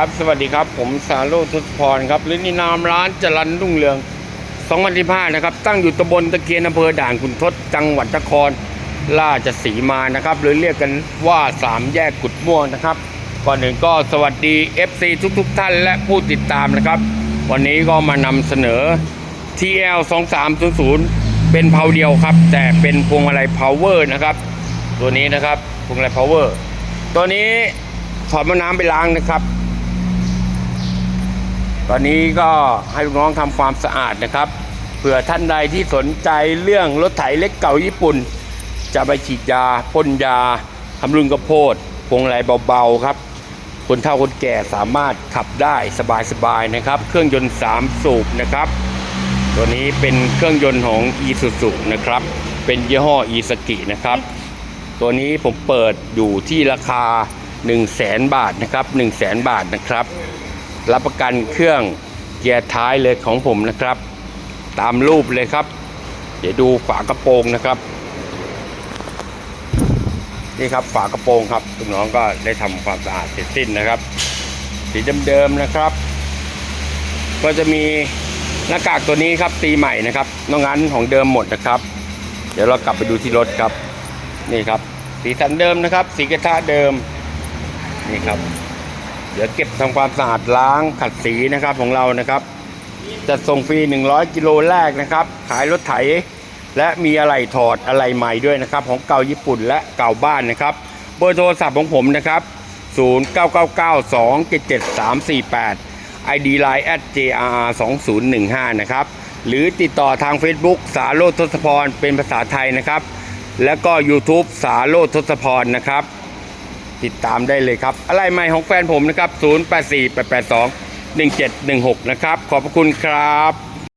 ครับสวัสดีครับ ผมสาโรทศพรครับหรือนินามร้านจรันรุ่งเรือง2015นะครับ ตั้งอยู่ตำบลตะเกียนอำเภอด่านขุนทดจังหวัดนครราชสีมานะครับหรือเรียกกันว่าสามแยกกุดม่วงนะครับก่อนอื่นก็สวัสดี FC ทุกๆทท่านและผู้ติดตามนะครับ วันนี้ก็มานำเสนอ TL 2300เป็นเพาเดียวครับ แต่เป็นพวงมาลัย power นะครับ ตัวนี้นะครับพวงมาลัย power ตัวนี้ถอดมะน้ำไปล้างนะครับ ตอนนี้ก็ให้ลูกน้องทำความสะอาดนะครับ เผื่อท่านใดที่สนใจเรื่องรถไถเล็กเก่าญี่ปุ่น จะไปฉีดยาพ่นยาทำรุนกระโพดพวงมาลัยเบาๆครับ คนเฒ่าคนแก่สามารถขับได้สบายๆนะครับ เครื่องยนต์ 3 สูบนะครับ ตัวนี้เป็นเครื่องยนต์ของ e s u z u นะครับ เป็นยี่ห้อ e s k i นะครับ ตัวนี้ผมเปิดอยู่ที่ราคา 1 0 0 0 0แบาทนะครับ 1 0 0 0 0แบาทนะครับ รับประกันเครื่องเกียร์ท้ายเลยของผมนะครับ ตามรูปเลยครับ เดี๋ยวดูฝากระโปรงนะครับ นี่ครับฝากระโปรงครับคุณน้องก็ได้ทำความสะอาดเสร็จสิ้นนะครับ สีเดิมๆนะครับ ก็จะมีหน้ากากตัวนี้ครับตีใหม่นะครับนอกนั้นของเดิมหมดนะครับ เดี๋ยวเรากลับไปดูที่รถครับ นี่ครับ สีสันเดิมนะครับ สีกระทะเดิมนี่ครับ เดี๋ยวเก็บทำความสะอาดล้างขัดสีนะครับของเรานะครับจะส่งฟรี 100 กิโลแรกนะครับ ขายรถไถ และมีอะไหล่ถอดอะไหล่ใหม่ด้วยนะครับ ของเก่าญี่ปุ่นและเก่าบ้านนะครับเบอร์โทรศัพท์ของผมนะครับ 0999277348 ID Line at JR 2015 นะครับหรือติดต่อทาง Facebook สาโรทศพรเป็นภาษาไทยนะครับ แล้วก็ YouTube สาโรทศพรนะครับ ติดตามได้เลยครับอะไรใหม่ของแฟนผมนะครับ 0848821716 นะครับ ขอบพระคุณครับ